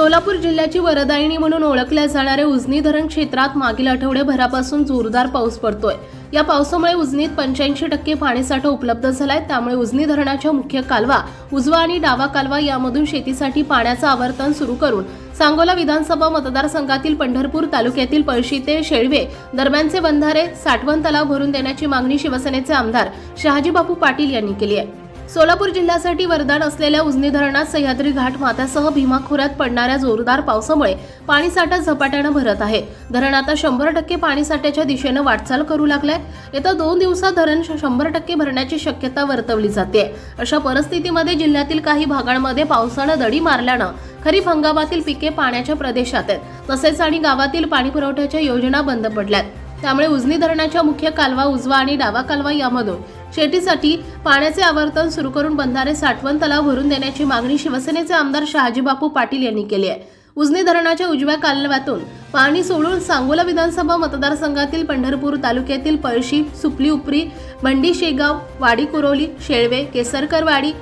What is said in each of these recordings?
सोलापूर जिल्ह्याची वरदायिनी म्हणून ओळखल्या जाणाऱ्या उजनी धरण क्षेत्रात मागील आठवड्याभरापासून जोरदार पाऊस पडतोय. या पावसामुळे उजनीत पंच्याऐंशी टक्के पाणीसाठा उपलब्ध झालाय. त्यामुळे उजनी धरणाच्या मुख्य कालवा उजवा आणि डावा कालवा यामधून शेतीसाठी पाण्याचं आवर्तन सुरू करून सांगोला विधानसभा मतदारसंघातील पंढरपूर तालुक्यातील पळशी ते शेळवे दरम्यानचे बंधारे साठवण तलाव भरून देण्याची मागणी शिवसेनेचे आमदार शहाजीबापू पाटील यांनी केली आहे. सोलापूर जिल्ह्यासाठी वरदान असलेल्या उजनी धरणात सह्याद्री घाट माथ्यासह भीमा खोऱ्यात पडणाऱ्या जोरदार पावसामुळे पाणीसाठा झपाट्यानं भरत आहे. धरण आता शंभर टक्के पाणीसाठ्याच्या दिशेनं वाटचाल करू लागलाय. येत्या दोन दिवसात धरण श- शंभर टक्के भरण्याची शक्यता वर्तवली जाते. अशा परिस्थितीमध्ये जिल्ह्यातील काही भागांमध्ये पावसानं दडी मारल्यानं खरीप हंगामातील पिके पाण्याच्या प्रदेशात आहेत. तसेच आणि गावातील पाणी पुरवठ्याच्या योजना बंद पडल्यात. त्यामुळे उजनी धरणाच्या मुख्य कालवा उजवा आणि डावा कालवा यामधून शेतीसाठी पाण्याचे आवर्तन सुरू करून बंधारे साठवण तलाव भरून देण्याची मागणी शिवसेनेचे आमदार शहाजीबापू पाटील यांनी केली आहे. उजनी धरणाच्या उजव्या कालव्यातून पाणी सोडून सांगोला विधानसभा मतदारसंघातील पंढरपूर तालुक्यातील पळशी सुपली उपरी भंडी शेगाव वाडी कुरोली शेळवे केसरकरवाडी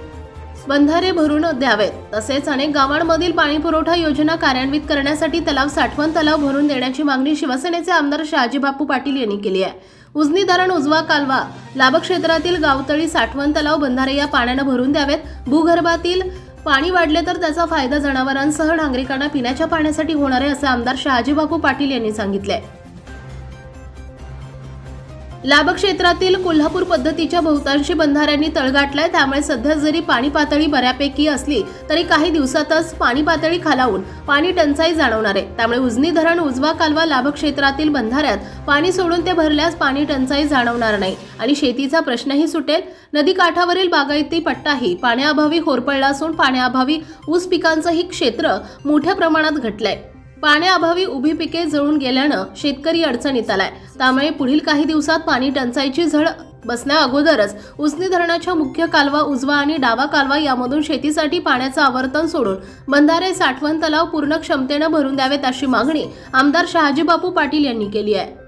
बंधारे भरून द्यावेत. तसेच अनेक गावांमधील पाणीपुरवठा योजना कार्यान्वित करण्यासाठी तलाव साठवण तलाव भरून देण्याची मागणी शिवसेनेचे आमदार शहाजीबापू पाटील यांनी केली आहे. उजनी धरण उजवा कालवा. लाभक्षेत्रातील गावतळी साठवण तलाव बंधारे या पाण्यानं भरून द्यावेत. भूगर्भातील पाणी वाढले तर त्याचा फायदा जनावरांसह नागरिकांना पिण्याच्या पाण्यासाठी होणार आहे असे आमदार शहाजीबापू पाटील यांनी सांगितले लाभक्षेत्रातील कोल्हापूर पद्धतीच्या बहुतांशी बंधाऱ्यांनी तळगाठलाय त्यामुळे सध्या जरी पाणी पातळी बऱ्यापैकी असली तरी काही दिवसातच पाणी पातळी खालावून पाणी टंचाई जाणवणार आहे. त्यामुळे उजनी धरण उजवा कालवा लाभक्षेत्रातील बंधाऱ्यात पाणी सोडून ते भरल्यास पाणी टंचाई जाणवणार नाही. आणि शेतीचा प्रश्नही सुटेल. नदी काठावरील बागायती पट्टाही पाण्याअभावी होरपळला असून पाण्याअभावी ऊस पिकांचंही क्षेत्र मोठ्या प्रमाणात घटलंय. पाण्याअभावी उभी पिके जळून गेल्यानं शेतकरी अडचणीत आलाय. त्यामुळे पुढील काही दिवसात पाणी टंचाईची झळ बसण्या अगोदरच उसनी धरणाच्या मुख्य कालवा उजवा आणि डावा कालवा यामधून शेतीसाठी पाण्याचं आवर्तन सोडून बंधारे साठवण तलाव पूर्ण क्षमतेनं भरून द्यावेत अशी मागणी आमदार शहाजीबापू पाटील यांनी केली आहे.